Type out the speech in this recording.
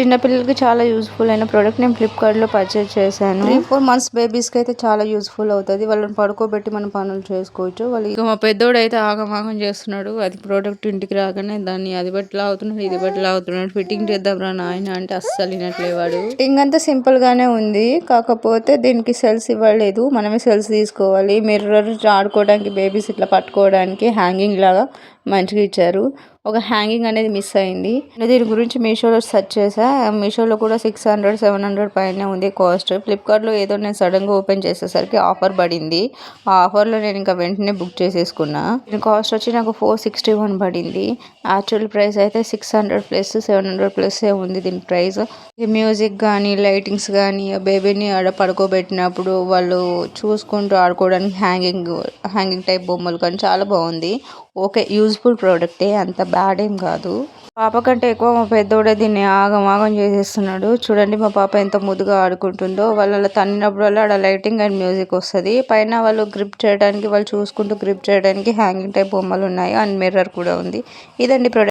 చిన్నపిల్లలకి చాలా యూస్ఫుల్ అయిన ప్రోడక్ట్ నేను ఫ్లిప్కార్ట్లో పర్చేస్ చేశాను. త్రీ ఫోర్ మంత్స్ బేబీస్కి అయితే చాలా యూస్ఫుల్ అవుతుంది. వాళ్ళని పడుకోబెట్టి మనం పనులు చేసుకోవచ్చు. వాళ్ళు ఇక మా పెద్దోడు అయితే ఆగమాగం చేస్తున్నాడు. అది ప్రోడక్ట్ ఇంటికి రాగానే దాన్ని అది బట్టి లాగుతున్నాడు ఇది బట్టి లాగుతున్నాడు ఫిట్టింగ్ చేద్దాం రా నాయన అంటే అస్సలు వినట్లేవాడు. ఫిట్టింగ్ అంతా సింపుల్ గానే ఉంది. కాకపోతే దీనికి సెల్స్ ఇవ్వలేదు. మనమే సెల్స్ తీసుకోవాలి. మిర్రర్ ఆడుకోవడానికి బేబీస్ ఇట్లా పట్టుకోవడానికి హ్యాంగింగ్ లాగా మంచిగా ఇచ్చారు. ఒక హ్యాంగింగ్ అనేది మిస్ అయింది. నేను దీని గురించి మీషోలో సెర్చ్ చేసా మీషోలో కూడా సిక్స్ హండ్రెడ్ సెవెన్ హండ్రెడ్ పైనే ఉంది కాస్ట్ ఫ్లిప్కార్ట్లో ఏదో నేను సడన్గా ఓపెన్ చేసేసరికి ఆఫర్ పడింది. ఆ ఆఫర్లో నేను ఇంకా వెంటనే బుక్ చేసేసుకున్నా. దీని కాస్ట్ వచ్చి నాకు ఫోర్ సిక్స్టీ వన్ పడింది. యాక్చువల్ ప్రైస్ అయితే six hundred plus seven hundred plus ఉంది దీని ప్రైస్ మ్యూజిక్ కానీ లైటింగ్స్ కానీ బేబీని ఆడ పడుకోబెట్టినప్పుడు వాళ్ళు చూసుకుంటూ ఆడుకోవడానికి హ్యాంగింగ్ హ్యాంగింగ్ టైప్ బొమ్మలు కానీ చాలా బాగుంది. ఓకే యూజ్ఫుల్ ప్రోడక్టే అంత బ్యాడ్ ఏం కాదు. పాప కంటే ఎక్కువ మా పెద్దోడే దీన్ని ఆగం ఆగం చేసేస్తున్నాడు. చూడండి మా పాప ఎంత ముద్దుగా ఆడుకుంటుందో. వాళ్ళు అలా తన్నినప్పుడల్లా ఆడ లైటింగ్ అండ్ మ్యూజిక్ వస్తుంది. పైన వాళ్ళు గ్రిప్ చేయడానికి వాళ్ళు చూసుకుంటూ గ్రిప్ చేయడానికి హ్యాంగింగ్ టైప్ బొమ్మలు ఉన్నాయి. అండ్ మిర్రర్ కూడా ఉంది. ఇదండి ప్రోడక్ట్.